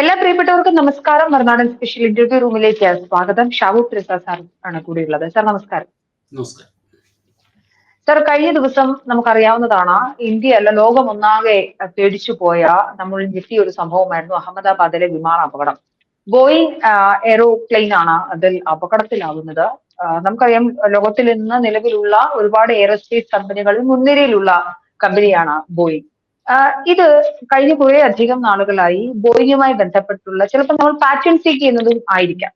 എല്ലാ പ്രിയപ്പെട്ടവർക്കും നമസ്കാരം. മറുനാടൻ സ്പെഷ്യൽ ഇന്റർവ്യൂ റൂമിലേക്ക് സ്വാഗതം. ഷാവു പ്രസാദ് സാർ ആണ് കൂടിയുള്ളത്. സാർ നമസ്കാരം. നമസ്കാരം. സാർ കഴിഞ്ഞ ദിവസം നമുക്കറിയാവുന്നതാണ് ഇന്ത്യ അല്ല ലോകം ഒന്നാകെ പേടിച്ചു പോയ നമ്മൾ ഞെട്ടിയ ഒരു സംഭവമായിരുന്നു അഹമ്മദാബാദിലെ വിമാന അപകടം. ബോയിങ് എയ്റോപ്ലെയിൻ ആണ് അതിൽ അപകടത്തിലാവുന്നത്. നമുക്കറിയാം ലോകത്തിൽ ഇന്ന് നിലവിലുള്ള ഒരുപാട് എയറോസ്പേസ് കമ്പനികളിൽ മുൻനിരയിലുള്ള കമ്പനിയാണ് ബോയിങ് ഇത് കഴിഞ്ഞ കുറെ അധികം നാളുകളായി ബോയിങ്ങുമായി ബന്ധപ്പെട്ടുള്ള ചിലപ്പോൾ നമ്മൾ പാറ്റേൺ സീക്ക് ചെയ്യുന്നതും ആയിരിക്കാം.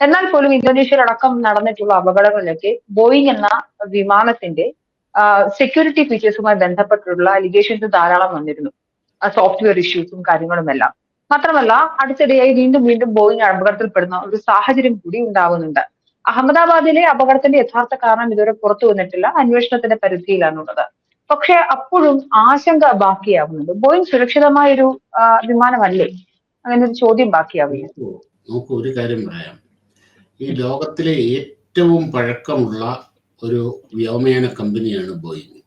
എന്നാൽ പോലും ഇന്തോനേഷ്യയിലടക്കം നടന്നിട്ടുള്ള അപകടങ്ങളിലൊക്കെ ബോയിങ് എന്ന വിമാനത്തിന്റെ സെക്യൂരിറ്റി ഫീച്ചേഴ്സുമായി ബന്ധപ്പെട്ടുള്ള അലിഗേഷൻസ് ധാരാളം വന്നിരുന്നു. സോഫ്റ്റ്വെയർ ഇഷ്യൂസും കാര്യങ്ങളും എല്ലാം മാത്രമല്ല അടുത്തിടെയായി വീണ്ടും വീണ്ടും ബോയിങ് അപകടത്തിൽപ്പെടുന്ന ഒരു സാഹചര്യം കൂടി ഉണ്ടാവുന്നുണ്ട്. അഹമ്മദാബാദിലെ അപകടത്തിന്റെ യഥാർത്ഥ കാരണം ഇതുവരെ പുറത്തു വന്നിട്ടില്ല. അന്വേഷണത്തിന്റെ പരിധിയിലാണുള്ളത്. പക്ഷെ അപ്പോഴും ആശങ്ക ബാക്കിയാവുന്നുണ്ട്. ബോയിങ് സുരക്ഷിതമായ ഒരു വിമാനമല്ലേ? അങ്ങനെ ഒരു ചോദ്യം ബാക്കിയാവുകയാണ്. നോക്കൂ, നോക്കൂ ഒരു കാര്യം പറയാം. ഈ ലോകത്തിലെ ഏറ്റവും പഴക്കമുള്ള ഒരു വ്യോമയാന കമ്പനിയാണ് ബോയിങ്.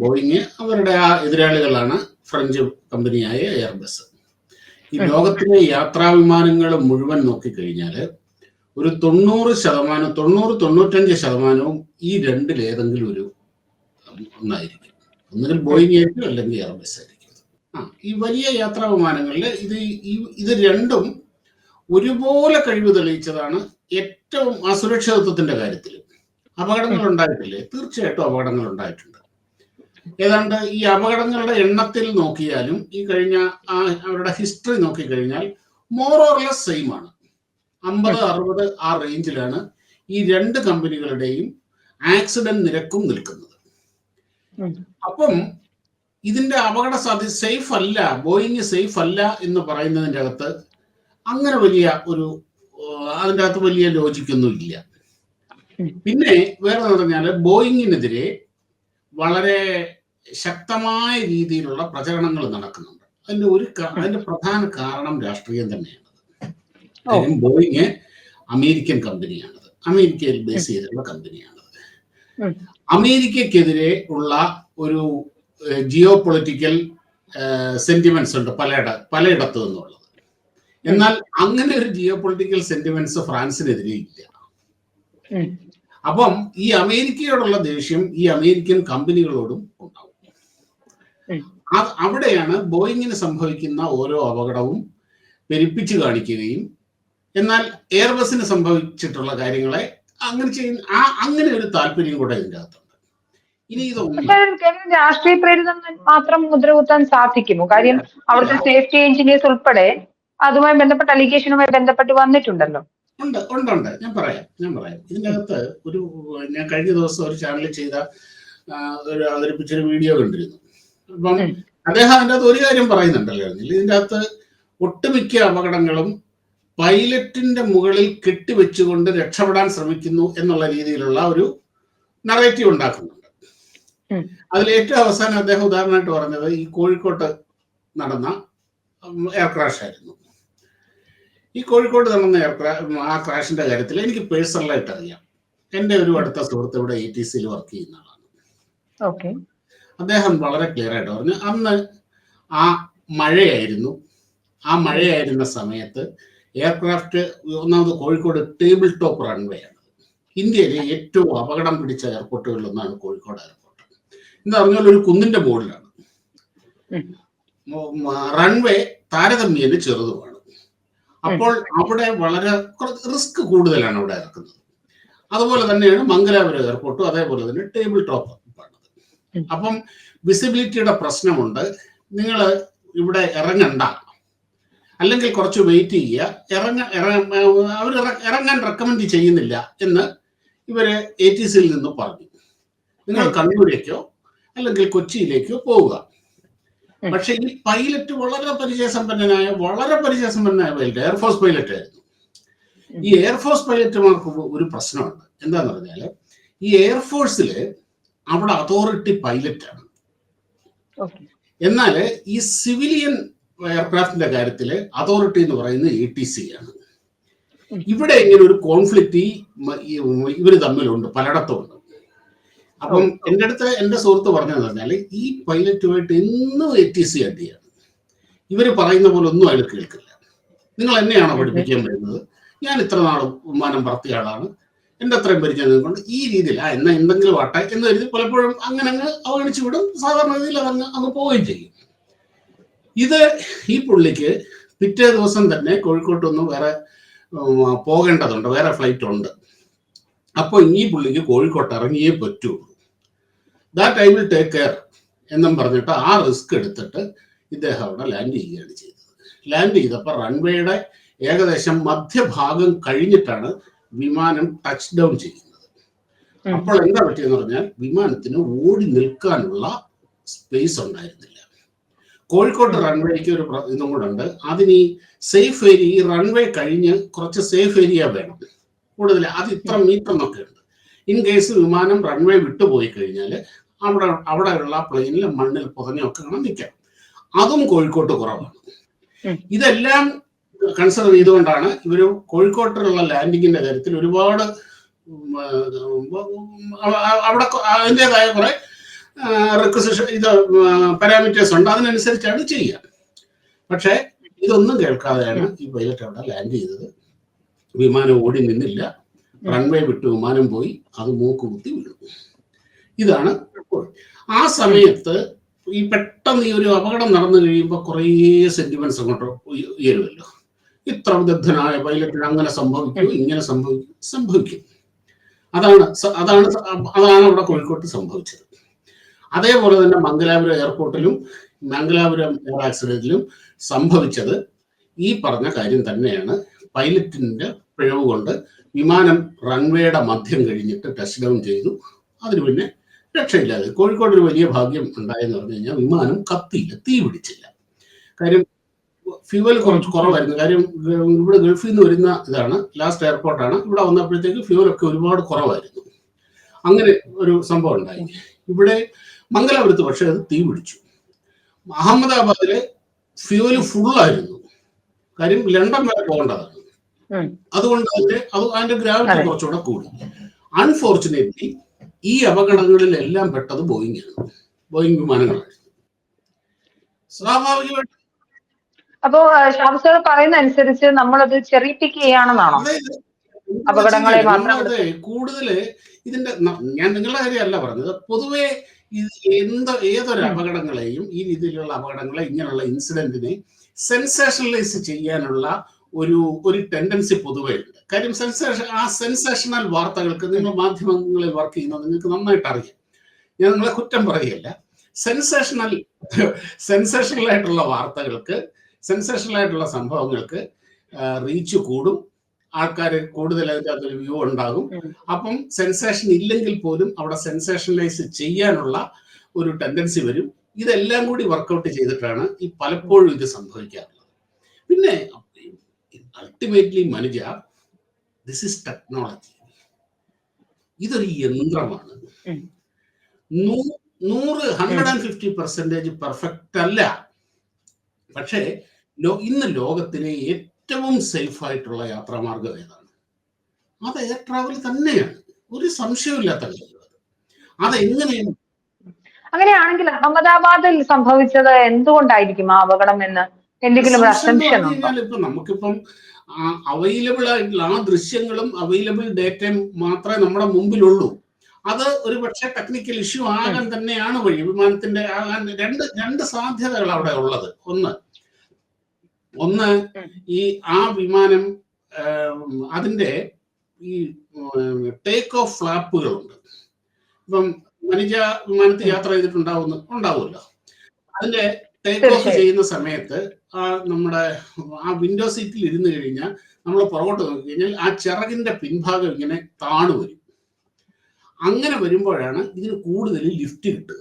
ബോയിങ് അവരുടെ ആ എതിരാളികളാണ് ഫ്രഞ്ച് കമ്പനിയായ എയർബസ്. ഈ ലോകത്തിലെ യാത്രാ വിമാനങ്ങൾ മുഴുവൻ നോക്കിക്കഴിഞ്ഞാൽ ഒരു തൊണ്ണൂറ് ശതമാനം തൊണ്ണൂറ് തൊണ്ണൂറ്റഞ്ച് ശതമാനവും ഈ രണ്ടിലേതെങ്കിലും ഒരു ഒന്നായിരിക്കും. ഒന്നുകിൽ ബോയിങ് ആയിരിക്കും അല്ലെങ്കിൽ എയർബസ് ആയിരിക്കും. ആ ഈ വലിയ യാത്രാ വിമാനങ്ങളിൽ ഇത് ഇത് രണ്ടും ഒരുപോലെ കഴിവ് തെളിയിച്ചതാണ് ഏറ്റവും അസുരക്ഷിതത്വത്തിന്റെ കാര്യത്തിൽ. അപകടങ്ങൾ ഉണ്ടായിട്ടില്ലേ? തീർച്ചയായിട്ടും അപകടങ്ങൾ ഉണ്ടായിട്ടുണ്ട്. ഏതാണ്ട് ഈ അപകടങ്ങളുടെ എണ്ണത്തിൽ നോക്കിയാലും ഈ കഴിഞ്ഞ അവരുടെ ഹിസ്റ്ററി നോക്കിക്കഴിഞ്ഞാൽ മോർ ഓർ ലെസ് സെയിം ആണ്. അമ്പത് അറുപത് ആ റേഞ്ചിലാണ് ഈ രണ്ട് കമ്പനികളുടെയും ആക്സിഡന്റ് നിരക്കും നിൽക്കുന്നത്. അപ്പം ഇതിന്റെ അപകട സാധ്യത സേഫ് അല്ല ബോയിങ് സേഫ് അല്ല എന്ന് പറയുന്നതിന്റെ അകത്ത് അങ്ങനെ വലിയ ഒരു അതിന്റെ അകത്ത് വലിയ ലോജിക്കൊന്നും ഇല്ല. പിന്നെ വേറെ പറഞ്ഞാൽ ബോയിങ്ങിനെതിരെ വളരെ ശക്തമായ രീതിയിലുള്ള പ്രചരണങ്ങൾ നടക്കുന്നുണ്ട്. അതിന്റെ ഒരു അതിന്റെ പ്രധാന കാരണം രാഷ്ട്രീയം തന്നെയാണ് ബോയിങ് അമേരിക്കൻ കമ്പനിയാണത്. അമേരിക്കയിൽ ബേസ് ചെയ്തിട്ടുള്ള കമ്പനിയാണത്. അമേരിക്കക്കെതിരെ ഉള്ള ഒരു ജിയോ പൊളിറ്റിക്കൽ സെന്റിമെന്റ്സ് ഉണ്ട് പലയിട പലയിടത്തു നിന്നുള്ളത്. എന്നാൽ അങ്ങനെ ഒരു ജിയോ പൊളിറ്റിക്കൽ സെന്റിമെന്റ്സ് ഫ്രാൻസിനെതിരെ ഇല്ല. അപ്പം ഈ അമേരിക്കയോടുള്ള ദേഷ്യം ഈ അമേരിക്കൻ കമ്പനികളോടും ഉണ്ടാവും. അത് അവിടെയാണ് ബോയിങ്ങിന് സംഭവിക്കുന്ന ഓരോ അപകടവും പെരുപ്പിച്ചു കാണിക്കുകയും എന്നാൽ എയർബസിന് സംഭവിച്ചിട്ടുള്ള കാര്യങ്ങളെ അങ്ങനെ ചെയ്യുന്ന ആ അങ്ങനെ ഒരു താല്പര്യം കൂടെ ഇതിന്റെ അകത്തുണ്ട്. ഇനി ഇതൊന്നും രാഷ്ട്രീയ പ്രേരിതം മാത്രം മുദ്ര കുത്താൻ സാധിക്കുമോ? കാര്യം അവിടുത്തെ സേഫ്റ്റി എഞ്ചിനീയേഴ്സ് ഉൾപ്പെടെ അതുമായി ബന്ധപ്പെട്ട അലിഗേഷനുമായി ബന്ധപ്പെട്ട് വന്നിട്ടുണ്ടല്ലോ. ഉണ്ട് ഉണ്ട് ഉണ്ട്. ഞാൻ പറയാം ഞാൻ പറയാം. ഇതിനകത്ത് അകത്ത് ഒരു ഞാൻ കഴിഞ്ഞ ദിവസം ഒരു ചാനലിൽ ചെയ്ത ഒരു അവതരിപ്പിച്ചൊരു വീഡിയോ കണ്ടിരുന്നു. അപ്പം. അദ്ദേഹം അതിന്റെ അകത്ത് ഒരു കാര്യം പറയുന്നുണ്ടല്ലോ. ഇതിന്റെ അകത്ത് ഒട്ടുമിക്ക അപകടങ്ങളും പൈലറ്റിന്റെ മുകളിൽ കെട്ടിവെച്ചുകൊണ്ട് രക്ഷപ്പെടാൻ ശ്രമിക്കുന്നു എന്നുള്ള രീതിയിലുള്ള ഒരു നറേറ്റീവ് ഉണ്ടാക്കുന്നുണ്ട്. അതിൽ ഏറ്റവും അവസാനം അദ്ദേഹം ഉദാഹരണമായിട്ട് പറഞ്ഞത് ഈ കോഴിക്കോട്ട് നടന്ന എയർ ക്രാഷ് ആയിരുന്നു. ഈ കോഴിക്കോട് നടന്ന എയർ ക്രാ ആ ക്രാഷിന്റെ കാര്യത്തിൽ എനിക്ക് പേഴ്സണലായിട്ട് അറിയാം. എന്റെ ഒരു അടുത്ത സുഹൃത്ത് ഇവിടെ എ ടി സിയിൽ വർക്ക് ചെയ്യുന്ന ആളാണ്. അദ്ദേഹം വളരെ ക്ലിയർ ആയിട്ട് പറഞ്ഞു അന്ന് ആ മഴയായിരുന്നു. ആ മഴയായിരുന്ന സമയത്ത് എയർക്രാഫ്റ്റ് ഒന്നാമത് കോഴിക്കോട് ടേബിൾ ടോപ്പ് റൺവേ ആണ്. ഇന്ത്യയിലെ ഏറ്റവും അപകടം പിടിച്ച എയർപോർട്ടുകളിൽ ഒന്നാണ് കോഴിക്കോട് എയർപോർട്ട്. എന്ന് പറഞ്ഞാൽ ഒരു കുന്നിന്റെ മുകളിലാണ്. റൺവേ താരതമ്യേന ചെറുതുമാണ്. അപ്പോൾ അവിടെ വളരെ റിസ്ക് കൂടുതലാണ് അവിടെ ഇറക്കുന്നത്. അതുപോലെ തന്നെയാണ് മംഗലാപുരം എയർപോർട്ടും അതേപോലെ തന്നെ ടേബിൾ ടോപ്പ് ആണ് അപ്പം വിസിബിലിറ്റിയുടെ പ്രശ്നമുണ്ട്. നിങ്ങൾ ഇവിടെ ഇറങ്ങണ്ട. അല്ലെങ്കിൽ കുറച്ച് വെയിറ്റ് ചെയ്യുക. ഇറങ്ങ അവർ ഇറങ്ങാൻ റെക്കമെൻഡ് ചെയ്യുന്നില്ല എന്ന് ഇവരെ എ ടി സിയിൽ നിന്ന് പറഞ്ഞു. നിങ്ങൾ. കണ്ണൂരേക്കോ അല്ലെങ്കിൽ കൊച്ചിയിലേക്കോ പോവുക. പക്ഷെ ഈ പൈലറ്റ് വളരെ പരിചയസമ്പന്നനായ വളരെ പരിചയസമ്പന്നനായ പൈലറ്റ് എയർഫോഴ്സ് പൈലറ്റ് ആയിരുന്നു. ഈ എയർഫോഴ്സ് പൈലറ്റുമാർക്ക് ഒരു പ്രശ്നമുണ്ട്. എന്താന്ന് പറഞ്ഞാൽ ഈ എയർഫോഴ്സിൽ അവിടെ അതോറിറ്റി പൈലറ്റാണ് എന്നാൽ ഈ സിവിലിയൻ എയർക്രാഫ്റ്റിന്റെ കാര്യത്തിൽ അതോറിറ്റി എന്ന് പറയുന്നത് എ ടി സി ആണ്. ഇവിടെ ഇങ്ങനെ ഒരു കോൺഫ്ലിക്റ്റ് ഈ ഇവർ തമ്മിലുണ്ട് പലയിടത്തും ഉണ്ട് അപ്പം എന്റെ അടുത്ത് എന്റെ സുഹൃത്ത് പറഞ്ഞതെന്ന് പറഞ്ഞാൽ ഈ പൈലറ്റുമായിട്ട് എന്നും എ ടി സി അടിയാണ്. ഇവർ പറയുന്ന പോലെ ഒന്നും അയാൾ കേൾക്കില്ല. നിങ്ങൾ എന്നെയാണോ പഠിപ്പിക്കാൻ വരുന്നത്? ഞാൻ ഇത്ര നാൾ വിമാനം പറത്തിയ ആളാണ്. എന്റെ അത്രയും പരിചയം കൊണ്ട് ഈ രീതിയിൽ ആ എന്നാ എന്തെങ്കിലും ആട്ടെ എന്ന് കരുതി പലപ്പോഴും അങ്ങനെ അങ്ങ് അവഗണിച്ചു വിടും. സാധാരണ രീതിയിൽ അതങ്ങ് അങ്ങ് പോവുകയും ചെയ്യും. ഇത് ഈ പുള്ളിക്ക് പിറ്റേ ദിവസം തന്നെ കോഴിക്കോട്ടൊന്ന് വേറെ പോകേണ്ടതുണ്ട്. വേറെ ഫ്ലൈറ്റ് ഉണ്ട്. അപ്പോൾ ഈ പുള്ളിക്ക് കോഴിക്കോട്ട് ഇറങ്ങിയേ പറ്റുള്ളൂ that I will take care എന്നും പറഞ്ഞിട്ട് ആ റിസ്ക് എടുത്തിട്ട് ഇദ്ദേഹം അവിടെ ലാൻഡ് ചെയ്യുകയാണ് ചെയ്തത്. ലാൻഡ് ചെയ്തപ്പോൾ റൺവേയുടെ ഏകദേശം മധ്യഭാഗം കഴിഞ്ഞിട്ടാണ് വിമാനം ടച്ച് ഡൗൺ ചെയ്യുന്നത്. അപ്പോൾ എന്താ പറ്റിയെന്ന് പറഞ്ഞാൽ വിമാനത്തിന് ഓടി നിൽക്കാനുള്ള സ്പേസ് ഉണ്ടായിരുന്നില്ല. കോഴിക്കോട്ട് റൺവേക്ക് ഒരു ഇതും കൂടെ ഉണ്ട് അതിന് ഈ സേഫ് ഏരിയ ഈ റൺവേ കഴിഞ്ഞ് കുറച്ച് സേഫ് ഏരിയ വേണം കൂടുതൽ അത് ഇത്ര മീറ്റർ എന്നൊക്കെ ഉണ്ട് ഇൻ കേസ് വിമാനം റൺവേ വിട്ടുപോയി കഴിഞ്ഞാൽ അവിടെ അവിടെയുള്ള പ്ലെയിനിൽ മണ്ണിൽ പുതഞ്ഞൊക്കെ കാണാൻ നിൽക്കാം അതും കോഴിക്കോട്ട് കുറവാണ് ഇതെല്ലാം കൺസിഡർ ചെയ്തുകൊണ്ടാണ് ഇവർ കോഴിക്കോട്ടിലുള്ള ലാൻഡിങ്ങിന്റെ കാര്യത്തിൽ ഒരുപാട് അവിടെ അതിന്റെതായ കുറെ റിക്വസിഷൻ ഇത് പാരാമീറ്റേഴ്സ് ഉണ്ട്. അതിനനുസരിച്ചാണ് ചെയ്യുക. പക്ഷേ ഇതൊന്നും കേൾക്കാതെയാണ് ഈ പൈലറ്റ് അവിടെ ലാൻഡ് ചെയ്തത്. വിമാനം ഓടി നിന്നില്ല. റൺവേ വിട്ട് വിമാനം പോയി. അത് മൂക്ക് കുത്തി വീണു. ഇതാണ് ആ സമയത്ത് ഈ പെട്ടെന്ന് ഈ ഒരു അപകടം നടന്നു കഴിയുമ്പോൾ കുറേ സെന്റിമെന്റ്സ് അങ്ങോട്ട് ഉയ- ഉയരുമല്ലോ. ഇത്ര വിദഗ്ധനായ പൈലറ്റിന് അങ്ങനെ സംഭവിക്കും ഇങ്ങനെ സംഭവിക്കും സംഭവിക്കും. അതാണ് അതാണ് അതാണ് അവിടെ കോഴിക്കോട്ട് സംഭവിച്ചത്. അതേപോലെ തന്നെ മംഗലാപുരം എയർപോർട്ടിലും മംഗലാപുരം എയർ ആക്സിഡന്റിലും സംഭവിച്ചത് ഈ പറഞ്ഞ കാര്യം തന്നെയാണ്. പൈലറ്റിന്റെ പിഴവ് കൊണ്ട് വിമാനം റൺവേയുടെ മധ്യം കഴിഞ്ഞിട്ട് ടച്ച് ഡൗൺ ചെയ്തു. അതിന് പിന്നെ രക്ഷയില്ലാതെ കോഴിക്കോട് ഒരു വലിയ ഭാഗ്യം ഉണ്ടായെന്ന് പറഞ്ഞു കഴിഞ്ഞാൽ വിമാനം കത്തിയില്ല തീ പിടിച്ചില്ല. കാര്യം ഫ്യൂവൽ കുറച്ച് കുറവായിരുന്നു. കാര്യം ഇവിടെ ഗൾഫിൽ നിന്ന് വരുന്ന ഇതാണ് ലാസ്റ്റ് എയർപോർട്ടാണ് ഇവിടെ വന്നപ്പോഴത്തേക്ക് ഫ്യൂവൽ ഒക്കെ ഒരുപാട് കുറവായിരുന്നു. അങ്ങനെ ഒരു സംഭവം ഉണ്ടായി. ഇവിടെ മംഗലാപുരത്ത് പക്ഷേ അത് തീ പിടിച്ചു. അഹമ്മദാബാദിലെ ഫ്യൂൽ ഫുള്ളായിരുന്നു കാര്യം ലണ്ടൻ വരെ പോകേണ്ടതാണ്. അതുകൊണ്ട് തന്നെ അത് അതിന്റെ ഗ്രാവിറ്റി. കുറച്ചുകൂടെ കൂടി. അൺഫോർച്ചുനേറ്റ്ലി ഈ അപകടങ്ങളിലെല്ലാം പെട്ടത് ബോയിങ് ആണ്. ബോയിങ് വിമാനങ്ങളായിരുന്നു സ്വാഭാവികമായിട്ട് അപ്പോ സാർ പറയുന്ന അനുസരിച്ച് നമ്മളത് ചെറിയ പിക്ക് ചെയ്യാണെന്നാണോ അപകടങ്ങളെ മാത്രം കൂടുതൽ ഇതിന്റെ ഞാൻ നിങ്ങളുടെ കാര്യമല്ല പറഞ്ഞത്. പൊതുവെ ഇത് എന്ത് ഏതൊരു അപകടങ്ങളെയും ഈ രീതിയിലുള്ള അപകടങ്ങളെ ഇങ്ങനെയുള്ള ഇൻസിഡന്റിനെ സെൻസേഷണലൈസ് ചെയ്യാനുള്ള ഒരു ഒരു ടെൻഡൻസി പൊതുവേ ഉണ്ട്. കാര്യം സെൻസേഷൻ ആ സെൻസേഷണൽ വാർത്തകൾക്ക് നിങ്ങൾ മാധ്യമങ്ങളിൽ വർക്ക് ചെയ്യുന്നത് നിങ്ങൾക്ക് നന്നായിട്ട് അറിയാം ഞാൻ നിങ്ങളെ കുറ്റം പറയുകയല്ല. സെൻസേഷണൽ സെൻസേഷണൽ ആയിട്ടുള്ള വാർത്തകൾക്ക് സെൻസേഷണൽ ആയിട്ടുള്ള സംഭവങ്ങൾക്ക് റീച്ച് കൂടും. ആൾക്കാർ കൂടുതൽ അതിന്റെ അകത്തൊരു വ്യൂ ഉണ്ടാകും. അപ്പം സെൻസേഷൻ ഇല്ലെങ്കിൽ പോലും അവിടെ സെൻസേഷനലൈസ് ചെയ്യാനുള്ള ഒരു ടെൻഡൻസി വരും. ഇതെല്ലാം കൂടി വർക്കൗട്ട് ചെയ്തിട്ടാണ് ഈ പലപ്പോഴും ഇത് സംഭവിക്കാറുള്ളത്. പിന്നെ ultimately Manuja this is technology ഇതൊരു യന്ത്രമാണ്. നൂറ് hundred and fifty percentage perfect അല്ല. പക്ഷേ ഇന്ന് ലോകത്തിലെ ഏറ്റവും സേഫ് ആയിട്ടുള്ള യാത്രാമാർഗം ഏതാണ്? അത് എയർ ട്രാവൽ തന്നെയാണ്. ഒരു സംശയമില്ലാത്ത അതെങ്ങനെയാണ്? അങ്ങനെയാണെങ്കിൽ അഹമ്മദാബാദിൽ സംഭവിച്ചത് എന്തുകൊണ്ടായിരിക്കും ആ അപകടം എന്ന് എന്തെങ്കിലും ഇപ്പൊ നമുക്കിപ്പം അവൈലബിൾ ആയിട്ടുള്ള ആ ദൃശ്യങ്ങളും അവൈലബിൾ ഡേറ്റയും മാത്രമേ നമ്മുടെ മുമ്പിലുള്ളൂ. അത് ഒരു പക്ഷേ ടെക്നിക്കൽ ഇഷ്യൂ ആകാൻ തന്നെയാണ് വഴി. വിമാനത്തിന്റെ ആകാൻ രണ്ട് രണ്ട് സാധ്യതകൾ അവിടെ ഉള്ളത്. ഒന്ന് ഒന്ന് ഈ ആ വിമാനം അതിന്റെ ഈ ടേക്ക് ഓഫ് ഫ്ലാപ്പുകളുണ്ട് ഇപ്പം മനുജ വിമാനത്തിൽ യാത്ര ചെയ്തിട്ടുണ്ടാവുന്ന ഉണ്ടാവുമല്ലോ. അതിന്റെ ടേക്ക് ഓഫ് ചെയ്യുന്ന സമയത്ത് ആ നമ്മുടെ ആ വിൻഡോ സീറ്റിൽ ഇരുന്ന് കഴിഞ്ഞാൽ നമ്മൾ പുറകോട്ട് നോക്കി കഴിഞ്ഞാൽ ആ ചിറകിന്റെ പിൻഭാഗം ഇങ്ങനെ താണു വരും. അങ്ങനെ വരുമ്പോഴാണ് ഇതിന് കൂടുതൽ ലിഫ്റ്റ് കിട്ടുക.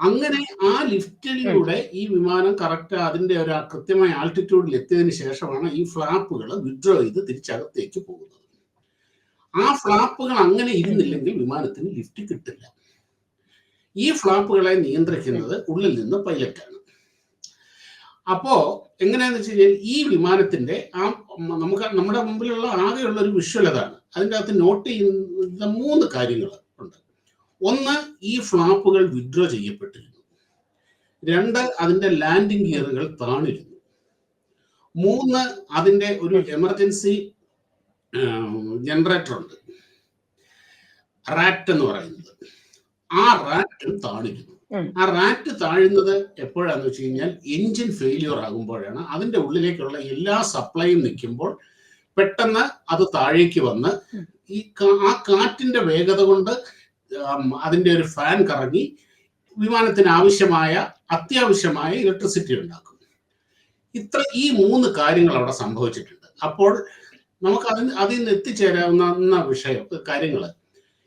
അങ്ങനെ ആ ലിഫ്റ്റിലൂടെ ഈ വിമാനം കറക്റ്റ് അതിന്റെ ഒരു കൃത്യമായ ആൾട്ടിറ്റ്യൂഡിൽ എത്തിയതിനു ശേഷമാണ് ഈ ഫ്ലാപ്പുകൾ വിഡ്രോ ചെയ്ത് തിരിച്ചകത്തേക്ക് പോകുന്നത്. ആ ഫ്ലാപ്പുകൾ അങ്ങനെ ഇരുന്നില്ലെങ്കിൽ വിമാനത്തിന് ലിഫ്റ്റ് കിട്ടില്ല. ഈ ഫ്ലാപ്പുകളെ നിയന്ത്രിക്കുന്നത് ഉള്ളിൽ നിന്ന് പൈലറ്റാണ് അപ്പോ എങ്ങനെയാന്ന് വെച്ച് കഴിഞ്ഞാൽ ഈ വിമാനത്തിന്റെ ആ നമുക്ക് നമ്മുടെ മുമ്പിലുള്ള ആകെയുള്ള ഒരു വിഷ്വൽ അതാണ്. അതിന്റെ അകത്ത് നോട്ട് ചെയ്യുന്ന മൂന്ന് കാര്യങ്ങൾ ഒന്ന് ഈ ഫ്ലാപ്പുകൾ വിഡ്രോ ചെയ്യപ്പെട്ടിരുന്നു. രണ്ട് അതിന്റെ ലാൻഡിംഗ് ഗിയറുകൾ താണിരുന്നു. മൂന്ന് അതിന്റെ ഒരു എമർജൻസി ജനറേറ്റർ ഉണ്ട്. റാറ്റ് എന്ന് പറയുന്നത്. ആ റാറ്റ് താണിരുന്നു. ആ റാറ്റ് താഴുന്നത് എപ്പോഴാന്ന് വെച്ച് കഴിഞ്ഞാൽ എഞ്ചിൻ ഫെയിലിയർ ആകുമ്പോഴാണ്. അതിന്റെ ഉള്ളിലേക്കുള്ള എല്ലാ സപ്ലൈയും നിൽക്കുമ്പോൾ പെട്ടെന്ന് അത് താഴേക്ക് വന്ന് ഈ ആ കാറ്റിന്റെ വേഗത കൊണ്ട് ആം, അതിന്റെ ഒരു ഫാൻ കറങ്ങി വിമാനത്തിന് ആവശ്യമായ അത്യാവശ്യമായ ഇലക്ട്രിസിറ്റി ഉണ്ടാക്കും. ഇത്ര ഈ മൂന്ന് കാര്യങ്ങൾ അവിടെ സംഭവിച്ചിട്ടുണ്ട്. അപ്പോൾ നമുക്ക് അതിന് അതിൽ നിന്ന് എത്തിച്ചേരാവുന്ന വിഷയം കാര്യങ്ങൾ.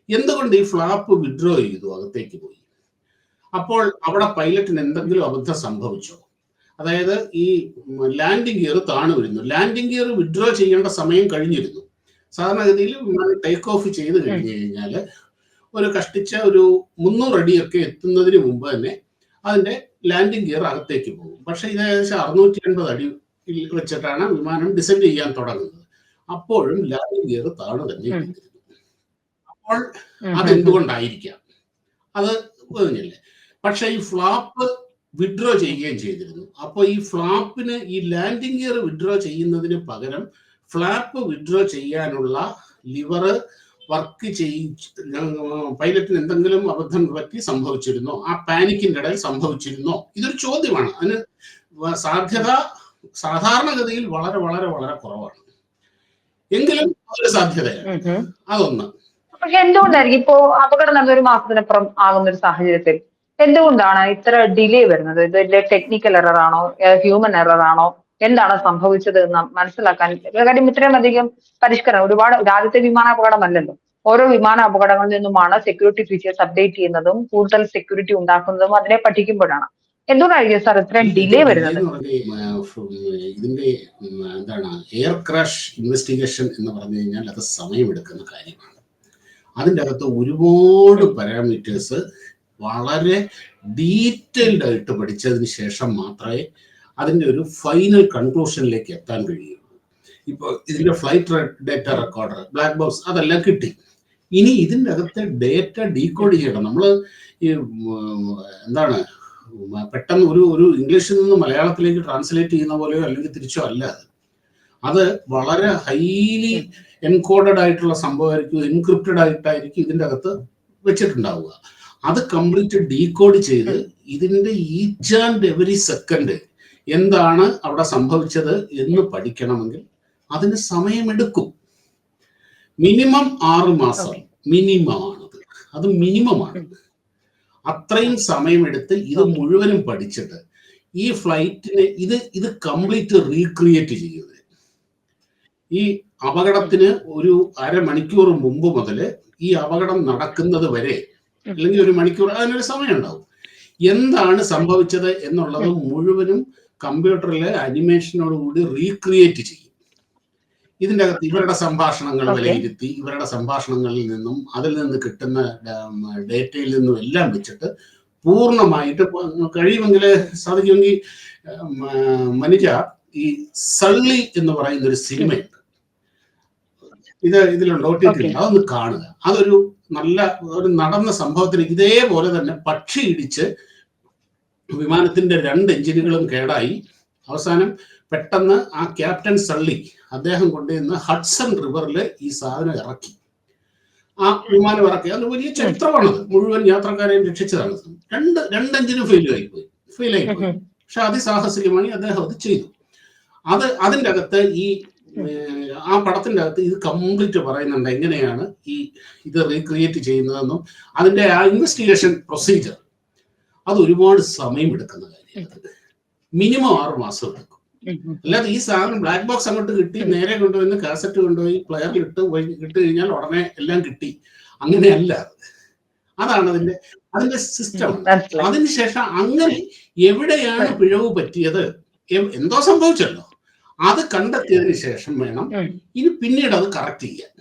എന്തുകൊണ്ട് ഈ ഫ്ലാപ്പ് വിഡ്രോ ചെയ്തു അകത്തേക്ക് പോയി? അപ്പോൾ അവിടെ പൈലറ്റിന് എന്തെങ്കിലും അബദ്ധം സംഭവിച്ചോ? അതായത് ഈ ലാൻഡിംഗ് ഗിയർ താണു വരുന്നു. ലാൻഡിംഗ് ഗിയർ വിഡ്രോ ചെയ്യേണ്ട സമയം കഴിഞ്ഞിരുന്നു. സാധാരണഗതിയിൽ ടേക്ക് ഓഫ് ചെയ്ത് കഴിഞ്ഞു കഴിഞ്ഞാൽ ഒരു കഷ്ടിച്ച ഒരു മുന്നൂറ് അടിയൊക്കെ എത്തുന്നതിന് മുമ്പ് തന്നെ അതിന്റെ ലാൻഡിംഗ് ഗിയർ അകത്തേക്ക് പോകും. പക്ഷെ ഇത് ഏകദേശം അറുന്നൂറ്റി എൺപത് അടി വെച്ചിട്ടാണ് വിമാനം ഡിസെൻഡ് ചെയ്യാൻ തുടങ്ങുന്നത്. അപ്പോഴും ലാൻഡിംഗ് ഗിയർ താഴെ തന്നെ. അപ്പോൾ അതെന്തുകൊണ്ടായിരിക്കാം? അത് പറഞ്ഞില്ലേ പക്ഷെ ഈ ഫ്ലാപ്പ് വിഡ്രോ ചെയ്യുകയും ചെയ്തിരുന്നു. അപ്പോൾ ഈ ഫ്ലാപ്പിന് ഈ ലാൻഡിംഗ് ഗിയർ വിഡ്രോ ചെയ്യുന്നതിന് പകരം ഫ്ലാപ്പ് വിഡ്രോ ചെയ്യാനുള്ള ലിവർ വർക്ക് ചെയ് പൈലറ്റിന് എന്തെങ്കിലും അബദ്ധം പറ്റി സംഭവിച്ചിരുന്നോ? ആ പാനിക്കിന്റെ ഇടയിൽ സംഭവിച്ചിരുന്നോ? ഇതൊരു ചോദ്യമാണ്. അതിന് സാധ്യത സാധാരണഗതിയിൽ വളരെ വളരെ വളരെ കുറവാണ്. എങ്കിലും ഒരു സാധ്യതയാണ്. അതൊന്ന്. പക്ഷെ എന്തുകൊണ്ടായിരിക്കും? ഇപ്പോ അപകടം നടന്ന ഒരു മാസത്തിനപ്പുറം ആകുന്ന ഒരു സാഹചര്യത്തിൽ എന്തുകൊണ്ടാണ് ഇത്ര ഡിലേ വരുന്നത്? ഇതിന്റെ ടെക്നിക്കൽ എറർ ആണോ? ഹ്യൂമൻ എറർ ആണോ? എന്താണ് സംഭവിച്ചത് എന്ന് മനസ്സിലാക്കാൻ? കാര്യം ഇത്രയും അധികം പരിഷ്കരണം ഒരുപാട് രാജ്യത്തെ ആദ്യത്തെ വിമാനാപകടമല്ലല്ലോ. ഓരോ വിമാന അപകടങ്ങളിൽ നിന്നുമാണ് സെക്യൂരിറ്റി ഫീച്ചേഴ്സ് അപ്ഡേറ്റ് ചെയ്യുന്നതും കൂടുതൽ സെക്യൂരിറ്റി ഉണ്ടാക്കുന്നതും അതിനെ പഠിക്കുമ്പോഴാണ്. എന്തുകൊണ്ടായിരിക്കും സാർ ഇത്രയും ഡിലേ വരുന്നത്? ഇതിന്റെ എന്താണ് എയർ ക്രാഷ് ഇൻവെസ്റ്റിഗേഷൻ എന്ന് പറഞ്ഞു കഴിഞ്ഞാൽ അത് സമയമെടുക്കുന്ന കാര്യമാണ്. അതിന്റെ അകത്ത് ഒരുപാട് പാരാമീറ്റേഴ്സ് വളരെ ഡീറ്റെയിൽഡ് ആയിട്ട് പഠിച്ചതിന് ശേഷം മാത്രമേ അതിന്റെ ഒരു ഫൈനൽ കൺക്ലൂഷനിലേക്ക് എത്താൻ കഴിയുള്ളൂ ഇപ്പോൾ ഇതിന്റെ flight data recorder black box അതെല്ലാം കിട്ടി. ഇനി ഇതിന്റെ അകത്തെ ഡേറ്റ ഡീകോഡ് ചെയ്യണം. നമ്മൾ ഈ എന്താണ് പെട്ടെന്ന് ഒരു ഒരു ഇംഗ്ലീഷിൽ നിന്ന് മലയാളത്തിലേക്ക് ട്രാൻസ്ലേറ്റ് ചെയ്യുന്ന പോലെയോ അല്ലെങ്കിൽ തിരിച്ചോ അല്ല അത്. അത് വളരെ ഹൈലി എൻകോഡഡ് ആയിട്ടുള്ള സംഭവമായിരിക്കും എൻക്രിപ്റ്റഡ് ആയിട്ടായിരിക്കും ഇതിന്റെ അകത്ത് വെച്ചിട്ടുണ്ടാവുക. അത് കംപ്ലീറ്റ് ഡീകോഡ് ചെയ്ത് ഇതിന്റെ ഈച്ച് ആൻഡ് എവറി സെക്കൻഡ് എന്താണ് അവിടെ സംഭവിച്ചത് എന്ന് പഠിക്കണമെങ്കിൽ അതിന് സമയമെടുക്കും മിനിമം ആറ് മാസം. മിനിമമാണ് അത് മിനിമമാണ്. അത്രയും സമയമെടുത്ത് ഇത് മുഴുവനും പഠിച്ചിട്ട് ഈ ഫ്ലൈറ്റിനെ ഇത് ഇത് കംപ്ലീറ്റ് റീക്രിയേറ്റ് ചെയ്യുന്നത് ഈ അപകടത്തിന് ഒരു അരമണിക്കൂർ മുമ്പ് മുതൽ ഈ അപകടം നടക്കുന്നത് വരെ അല്ലെങ്കിൽ ഒരു മണിക്കൂർ അതിനൊരു സമയം ഉണ്ടാവും എന്താണ് സംഭവിച്ചത് എന്നുള്ളത് മുഴുവനും കമ്പ്യൂട്ടറിലെ അനിമേഷനോടുകൂടി റീക്രിയേറ്റ് ചെയ്യും. ഇതിന്റെ അകത്ത് ഇവരുടെ സംഭാഷണങ്ങൾ. വിലയിരുത്തി ഇവരുടെ സംഭാഷണങ്ങളിൽ നിന്നും അതിൽ നിന്ന് കിട്ടുന്ന ഡേറ്റയിൽ നിന്നും എല്ലാം വെച്ചിട്ട് പൂർണമായിട്ട് കഴിയുമെങ്കിൽ സാധിക്കുമെങ്കിൽ മനുജ ഈ സള്ളി എന്ന് പറയുന്ന ഒരു സിനിമയുണ്ട് ഇത് ഇതിലുണ്ട് ഒ ടി. അതൊന്ന് കാണുക അതൊരു നല്ല ഒരു നടന്ന സംഭവത്തിന് ഇതേപോലെ തന്നെ പക്ഷി ഇടിച്ച് വിമാനത്തിന്റെ രണ്ട് എഞ്ചിനുകളും കേടായി അവസാനം പെട്ടെന്ന് ആ ക്യാപ്റ്റൻ സള്ളി അദ്ദേഹം കൊണ്ടുവന്ന് ഹഡ്സൺ റിവറിൽ ഈ സാധനം ഇറക്കി. ആ വിമാനം ഇറക്കി. അത് വലിയ ചരിത്രമാണത് മുഴുവൻ യാത്രക്കാരെയും രക്ഷിച്ചതാണ്. രണ്ട് രണ്ട് എഞ്ചിനും ഫെയിൽ ആയിപ്പോയി ഫെയിൽ ആയിപ്പോയി പക്ഷെ അതിസാഹസികമായി അദ്ദേഹം അത് ചെയ്തു. അത് അതിന്റെ അകത്ത് ഈ ആ പടത്തിന്റെ അകത്ത് ഇത് കംപ്ലീറ്റ് പറയുന്നുണ്ട് എങ്ങനെയാണ് ഈ ഇത് റീക്രിയേറ്റ് ചെയ്യുന്നതെന്നും അതിന്റെ ആ ഇൻവെസ്റ്റിഗേഷൻ പ്രൊസീജിയർ അത് ഒരുപാട് സമയം എടുക്കുന്ന കാര്യമാണ്. മിനിമം ആറ് മാസം എടുക്കും. അല്ലാതെ ഈ സാധനം ബ്ലാക്ക് ബോക്സ് അങ്ങോട്ട് കിട്ടി നേരെ കൊണ്ടുവന്ന് കാസറ്റ് കൊണ്ടുപോയി പ്ലെയറിൽ ഇട്ട് ഇട്ട് കഴിഞ്ഞാൽ ഉടനെ എല്ലാം കിട്ടി. അങ്ങനെയല്ല. അത്. അതാണ് അതിന്റെ അതിന്റെ സിസ്റ്റം അതിനുശേഷം അങ്ങനെ എവിടെയാണ് പിഴവ് പറ്റിയത്? എന്തോ സംഭവിച്ചല്ലോ. അത് കണ്ടെത്തിയതിന് ശേഷം വേണം ഇനി പിന്നീട് അത് കറക്റ്റ് ചെയ്യാൻ.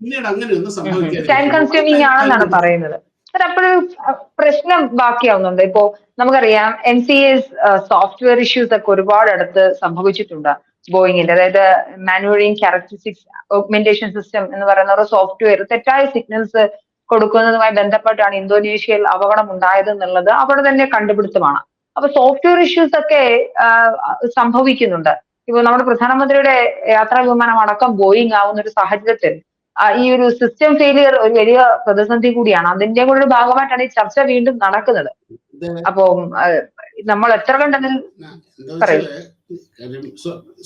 പിന്നീട് അങ്ങനെ ഒന്നും ടൈം അപ്പോഴൊരു പ്രശ്നം ബാക്കിയാവുന്നുണ്ട്. ഇപ്പോ നമുക്കറിയാം N C S software issues ഒക്കെ ഒരുപാട് അടുത്ത് സംഭവിച്ചിട്ടുണ്ട് ബോയിങ്ങിന്റെ അതായത് മാനുവലിംഗ് ക്യാരക്ടറിസ്റ്റിക്സ് ഓഗ്മെന്റേഷൻ സിസ്റ്റം എന്ന് പറയുന്ന ഒരു സോഫ്റ്റ്വെയർ തെറ്റായ സിഗ്നൽസ് കൊടുക്കുന്നതുമായി ബന്ധപ്പെട്ടാണ് ഇന്തോനേഷ്യയിൽ അപകടം ഉണ്ടായത് എന്നുള്ളത് അവിടെ തന്നെ കണ്ടുപിടുത്തമാണ്. അപ്പൊ സോഫ്റ്റ്വെയർ ഇഷ്യൂസ് ഒക്കെ സംഭവിക്കുന്നുണ്ട്. ഇപ്പൊ നമ്മുടെ പ്രധാനമന്ത്രിയുടെ യാത്രാ വിമാനം അടക്കം ബോയിങ് ആവുന്ന ഒരു സാഹചര്യത്തിൽ ഈ ഒരു സിസ്റ്റം ഫെയിലിയർ ഒരു വലിയ പ്രതിസന്ധി കൂടിയാണ്. അതിന്റെ കൂടെ ഒരു ഭാഗമായിട്ടാണ് ഈ ചർച്ച വീണ്ടും നടക്കുന്നത്. അപ്പോ നമ്മൾ എത്ര കണ്ടെങ്കിൽ.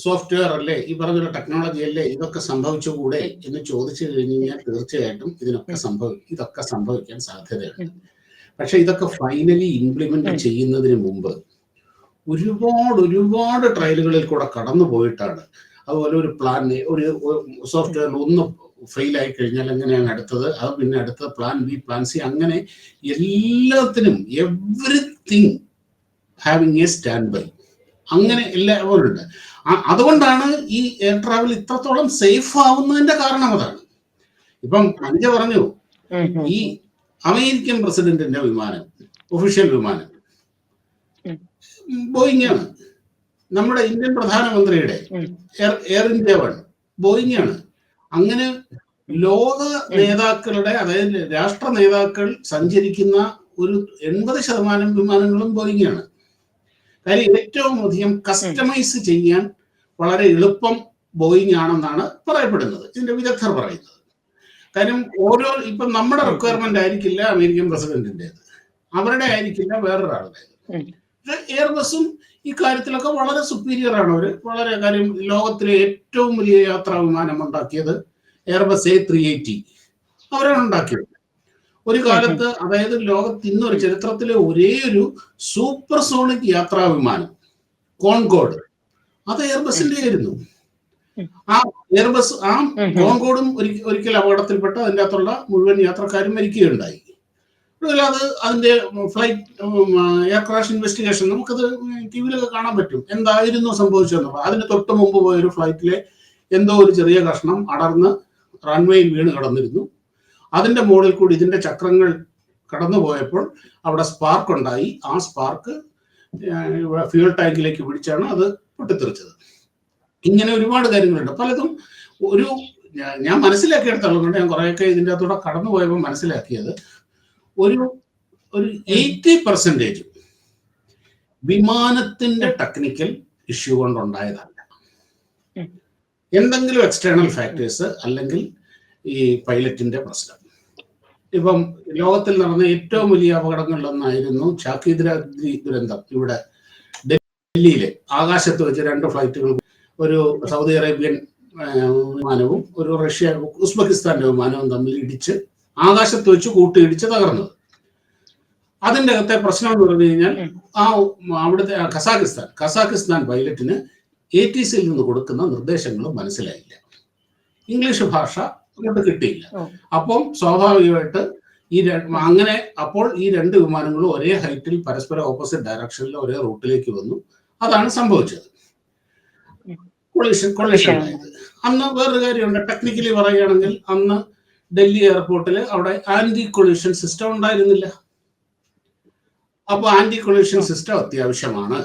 സോഫ്റ്റ്വെയർ അല്ലേ ഈ പറഞ്ഞ ടെക്നോളജി അല്ലേ ഇതൊക്കെ സംഭവിച്ചുകൂടെ എന്ന് ചോദിച്ചു കഴിഞ്ഞു കഴിഞ്ഞാൽ തീർച്ചയായിട്ടും ഇതിനൊക്കെ സംഭവിക്കും ഇതൊക്കെ സംഭവിക്കാൻ സാധ്യതയുണ്ട്. പക്ഷെ ഇതൊക്കെ ഫൈനലി ഇംപ്ലിമെന്റ് ചെയ്യുന്നതിന് മുമ്പ് ഒരുപാട് ഒരുപാട് ട്രയലുകളിൽ കൂടെ കടന്നു പോയിട്ടാണ് അതുപോലെ ഒരു പ്ലാൻ ഒരു സോഫ്റ്റ്വെയർ ഒന്ന് ഫെയിൽ ആയി കഴിഞ്ഞാൽ എങ്ങനെയാണ് അടുത്തത്? അത് പിന്നെ അടുത്ത പ്ലാൻ ബി പ്ലാൻ സി അങ്ങനെ എല്ലാത്തിനും everything having a stand by അങ്ങനെ എല്ലാവരും ഉണ്ട്. അതുകൊണ്ടാണ് ഈ എയർ ട്രാവൽ ഇത്രത്തോളം സേഫ് ആവുന്നതിന്റെ കാരണം അതാണ്. ഇപ്പം അഞ്ച പറഞ്ഞു ഈ അമേരിക്കൻ പ്രസിഡന്റിന്റെ വിമാനം ഒഫീഷ്യൽ വിമാനം. ബോയിങ് ആണ്. നമ്മുടെ ഇന്ത്യൻ പ്രധാനമന്ത്രിയുടെ air air India one Boeing ആണ്. അങ്ങനെ ലോക നേതാക്കളുടെ അതായത് രാഷ്ട്ര നേതാക്കൾ സഞ്ചരിക്കുന്ന ഒരു എൺപത് ശതമാനം വിമാനങ്ങളും ബോയിങ് ആണ് കാര്യം ഏറ്റവും അധികം കസ്റ്റമൈസ് ചെയ്യാൻ വളരെ എളുപ്പം ബോയിങ് ആണെന്നാണ് പറയപ്പെടുന്നത്. ഇതിന്റെ വിദഗ്ധർ പറയുന്നത്. കാര്യം ഓരോ ഇപ്പൊ നമ്മുടെ റിക്വയർമെന്റ് ആയിരിക്കില്ല അമേരിക്കൻ പ്രസിഡന്റിന്റേത്. അവരുടെ ആയിരിക്കില്ല വേറൊരാളുടേത്. പക്ഷെ എയർബസും ഈ കാര്യത്തിലൊക്കെ വളരെ സുപ്പീരിയർ ആണ് അവർ വളരെ കാര്യം ലോകത്തിലെ ഏറ്റവും വലിയ യാത്രാ വിമാനം ഉണ്ടാക്കിയത് എയർബസ് എ ത്രീ എയ്റ്റി അവരാണ് ഉണ്ടാക്കിയത്. ഒരു കാലത്ത് അതായത് ലോകത്ത് ഇന്നൊരു ചരിത്രത്തിലെ ഒരേ ഒരു സൂപ്പർ സോണിക് യാത്രാ വിമാനം കോൺകോഡ് അത് എയർബസിന്റെ ആയിരുന്നു ആ എയർബസ് ആ കോൺകോഡും ഒരിക്കൽ ഒരിക്കൽ അപകടത്തിൽപ്പെട്ട് അതിന്റെ അകത്തുള്ള മുഴുവൻ യാത്രക്കാരും മരിക്കുകയുണ്ടായി. അത് അതിന്റെ ഫ്ലൈറ്റ് എയർ ക്രാഷ് ഇൻവെസ്റ്റിഗേഷൻ നമുക്കത് ടി വിയിലൊക്കെ കാണാൻ പറ്റും. എന്തായിരുന്നു സംഭവിച്ചതെന്നുള്ളത് അതിന് തൊട്ട് മുമ്പ് പോയൊരു ഫ്ലൈറ്റിലെ എന്തോ ഒരു ചെറിയ കഷ്ണം അടർന്ന് റൺവേയിൽ വീണ് കടന്നിരുന്നു. അതിന്റെ മുകളിൽ കൂടി ഇതിന്റെ ചക്രങ്ങൾ കടന്നു പോയപ്പോൾ അവിടെ സ്പാർക്ക് ഉണ്ടായി. ആ സ്പാർക്ക് ഫ്യൂൽ ടാങ്കിലേക്ക് പിടിച്ചാണ് അത് പൊട്ടിത്തെറിച്ചത്. ഇങ്ങനെ ഒരുപാട് കാര്യങ്ങളുണ്ട്. പലതും ഒരു ഞാൻ മനസ്സിലാക്കിയെടുത്തുള്ളതുകൊണ്ട് ഞാൻ കുറേയൊക്കെ ഇതിന്റെ അകത്തൂടെ കടന്നു പോയപ്പോൾ മനസ്സിലാക്കിയത്. ഒരു ഒരു എയ്റ്റി പെർസെന്റേജ് വിമാനത്തിന്റെ ടെക്നിക്കൽ ഇഷ്യൂ കൊണ്ടുണ്ടായതല്ല. എന്തെങ്കിലും എക്സ്റ്റേണൽ ഫാക്ടേഴ്സ് അല്ലെങ്കിൽ ഈ പൈലറ്റിന്റെ പ്രശ്നം ഇപ്പം ലോകത്തിൽ നടന്ന ഏറ്റവും വലിയ അപകടങ്ങളിലൊന്നായിരുന്നു ചാക്കീദ്രാദ്രി ദുരന്തം ഇവിടെ ഡൽഹിയിലെ ആകാശത്ത് വെച്ച് രണ്ട് ഫ്ലൈറ്റുകൾ ഒരു സൗദി അറേബ്യൻ വിമാനവും ഒരു റഷ്യ ഉസ്ബെക്കിസ്ഥാന്റെ വിമാനവും തമ്മിൽ ഇടിച്ച് ആകാശത്ത് വെച്ച് കൂട്ടിയിടിച്ച് തകർന്നത്. അതിന്റെ അകത്തെ പ്രശ്നം എന്ന് പറഞ്ഞു കഴിഞ്ഞാൽ ആ അവിടുത്തെ ആ കസാഖിസ്ഥാൻ കസാഖിസ്ഥാൻ പൈലറ്റിന് എ ടി സിയിൽ നിന്ന് കൊടുക്കുന്ന നിർദ്ദേശങ്ങൾ മനസ്സിലായില്ല. ഇംഗ്ലീഷ് ഭാഷ അങ്ങോട്ട് കിട്ടിയില്ല. അപ്പം സ്വാഭാവികമായിട്ട് ഈ അങ്ങനെ അപ്പോൾ ഈ രണ്ട് വിമാനങ്ങളും ഒരേ ഹൈറ്റിൽ പരസ്പരം ഓപ്പോസിറ്റ് ഡയറക്ഷനിൽ ഒരേ റൂട്ടിലേക്ക് വന്നു. അതാണ് സംഭവിച്ചത്. കൊളീഷൻ കൊളീഷൻ അന്ന് വേറൊരു കാര്യമുണ്ട്. ടെക്നിക്കലി പറയുകയാണെങ്കിൽ അന്ന് ഡൽഹി എയർപോർട്ടിൽ അവിടെ ആന്റി കൊളിഷൻ സിസ്റ്റം ഉണ്ടായിരുന്നില്ല. അപ്പൊ ആന്റി കൊളിഷൻ സിസ്റ്റം അത്യാവശ്യമാണ്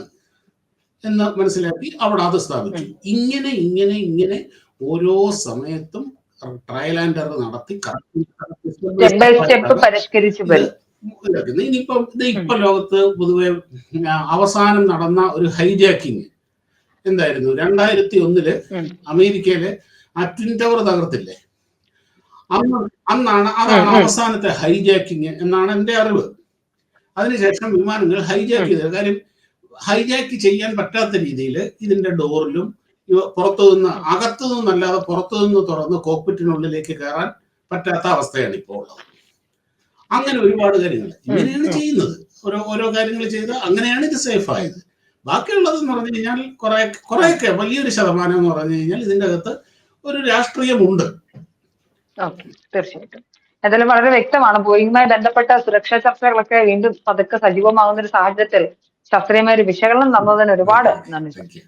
എന്ന് മനസ്സിലാക്കി അവിടെ അത് സ്ഥാപിച്ചു. ഇങ്ങനെ ഇങ്ങനെ ഇങ്ങനെ ഓരോ സമയത്തും ട്രയൽ ആൻഡ് എറർ നടത്തി. ഇനിയിപ്പം ഇത് ഇപ്പൊ ലോകത്ത് പൊതുവെ അവസാനം നടന്ന ഒരു ഹൈജാക്കിങ് എന്തായിരുന്നു? രണ്ടായിരത്തി ഒന്നിൽ അമേരിക്കയിലെ ആ ട്വിൻ ടവർ തകർത്തില്ലേ? അന്ന് അന്നാണ് അതാണ്. അവസാനത്തെ ഹൈജാക്കിങ് എന്നാണ് എന്റെ അറിവ്. അതിനുശേഷം വിമാനങ്ങൾ ഹൈജാക്ക് ചെയ്തത്. കാര്യം ഹൈജാക്ക് ചെയ്യാൻ പറ്റാത്ത രീതിയിൽ ഇതിന്റെ ഡോറിലും ഇവ- പുറത്തു നിന്ന് അകത്തു നിന്നല്ലാതെ പുറത്തു നിന്ന് തുറന്ന് കോക്പിറ്റിനുള്ളിലേക്ക് കയറാൻ പറ്റാത്ത അവസ്ഥയാണ് ഇപ്പോൾ ഉള്ളത്. അങ്ങനെ ഒരുപാട് കാര്യങ്ങൾ. ഇങ്ങനെയാണ്. ചെയ്യുന്നത്. ഓരോ ഓരോ കാര്യങ്ങൾ ചെയ്ത് അങ്ങനെയാണ് ഇത് സേഫ് ആയത്. ബാക്കിയുള്ളത് എന്ന് പറഞ്ഞു കഴിഞ്ഞാൽ കുറെ കുറെയൊക്കെ വലിയൊരു ശതമാനം എന്ന് പറഞ്ഞു കഴിഞ്ഞാൽ ഇതിന്റെ അകത്ത് ഒരു രാഷ്ട്രീയമുണ്ട്. ഓക്കെ തീർച്ചയായിട്ടും. എന്തായാലും വളരെ വ്യക്തമാണ്. ബോയിങ്ങുമായി ബന്ധപ്പെട്ട സുരക്ഷാ ചർച്ചകളൊക്കെ വീണ്ടും പതുക്കെ സജീവമാകുന്ന ഒരു സാഹചര്യത്തിൽ ശാസ്ത്രീയമായ ഒരു വിശകലനം തന്നതിന് ഒരുപാട് നന്ദി.